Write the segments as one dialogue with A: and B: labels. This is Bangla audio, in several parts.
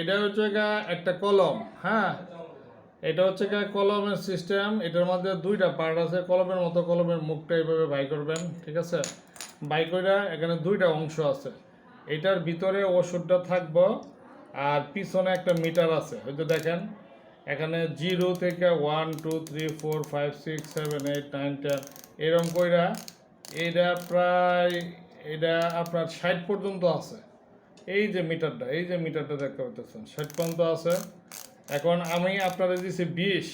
A: এটা হচ্ছে একটা কলম হ্যাঁ? এটা হচ্ছে কলমের সিস্টেম এটার মধ্যে দুইটা পার্ট আছে, কলমের মতো কলমের মুখটা এইভাবে বাই করবেন, ঠিক আছে? বাই করে এখানে দুইটা অংশ আছে। এটার ভিতরে ওষুধটা থাকব, আর পিছনে একটা মিটার আছে হয়তো দেখেন। এখানে জিরো থেকে one two three four five six seven eight nine ten এরকম কইরা এটা প্রায় এটা আপনার ষাট পর্যন্ত আছে। এই যে মিটারটা, এই যে মিটারটা দেখতে পাচ্ছেন, ষাট পর্যন্ত আছে। এখন আমি আপনারা দিছি বিশ,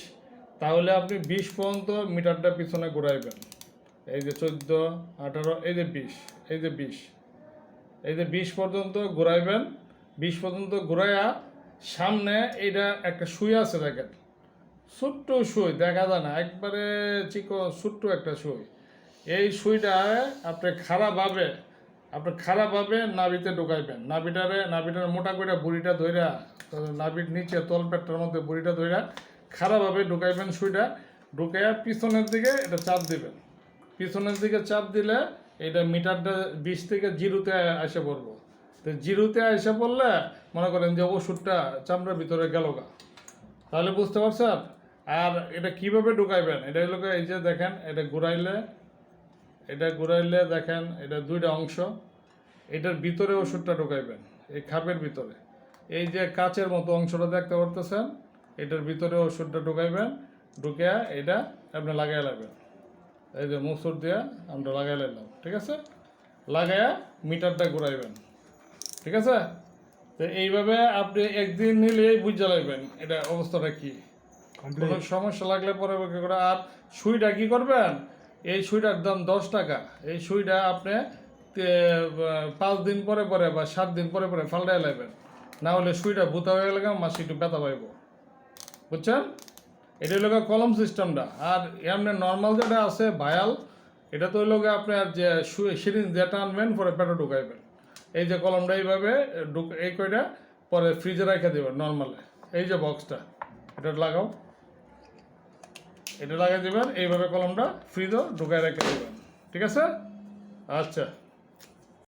A: তাহলে আপনি বিশ পর্যন্ত মিটারটা পিছনে ঘুরাইবেন। এই যে চোদ্দ, আঠারো, এই যে বিশ, এই যে বিশ, এই যে বিশ পর্যন্ত ঘুরাইবেন। বিশ পর্যন্ত ঘুরাইয়া সামনে এইটা একটা সুই আছে দেখেন। ছোট্ট সুই, দেখা যায় না, একবারে চিকো ছোট্ট একটা সুই। এই সুইটা আপনি খারাপভাবে আপনি খারাপভাবে নাবিতে ঢুকাইবেন। নাবিটারে নাবিটার মোটা করে বুড়িটা ধইরা নাবির নিচে তলপেটটার মধ্যে বুড়িটা ধইরা খারাপভাবে ঢুকাইবেন সুইটা ঢুকাইয়া পিছনের দিকে এটা চাপ দিবেন। পিছনের দিকে চাপ দিলে এটা মিটারটা বিশ থেকে জিরোতে এসে পড়ব। তো জিরোতে এসে পড়লে মনে করেন যে ওষুধটা চামড়ার ভিতরে গেল গা। তাহলে বুঝতে পারছেন? আর এটা কীভাবে ঢুকাইবেন? এটা এই যে দেখেন, এটা ঘুরাইলে এটা ঘুরাইলে দেখেন এটা দুইটা অংশ। এটার ভিতরে ওষুধটা ঢুকাইবেন এই খাপের ভিতরে। এই যে কাচের মতো অংশটা দেখতে পারতেছেন এটার ভিতরে ওষুধটা ঢুকাইবেন ঢুকিয়া এটা আপনি লাগাই লাগবেন এই যে মুসুর দিয়া আমরা লাগাই লাইলাম ঠিক আছে? লাগাইয়া মিটারটা ঘুরাইবেন ঠিক আছে? তো এইভাবে আপনি একদিন নিলেই বুঝে লাগবেন এটা অবস্থাটা কি। কোনো সমস্যা লাগলে পরে করে আর সুইটা কি করবেন? এই সুইটার দাম দশ টাকা। এই সুইটা আপনি পাঁচ দিন পরে পরে বা সাত দিন পরে পরে ফাল্টাই লাগবেন না হলে সুইটা ভূতা হয়ে গেলে মাসে একটু ব্যথা পাইব। বুঝছেন? এটা হলো কলম সিস্টেমটা। আর এমনি নর্মাল যেটা আছে ভায়াল এটা তো হলো আপনার যে সিরিঞ্জ যেটা আনবেন, পরে পেটে ঢুকাইবেন। এই যে কলমটা এইভাবে ঢুক, এই কয়টা পরে ফ্রিজে রেখে দেবেন নর্মালে এই যে বক্সটা এটা লাগাও। এটা লাগিয়ে দেবেন এইভাবে কলমটা ফ্রিজও ঢুকায় রেখে দেবেন। ঠিক আছে? আচ্ছা।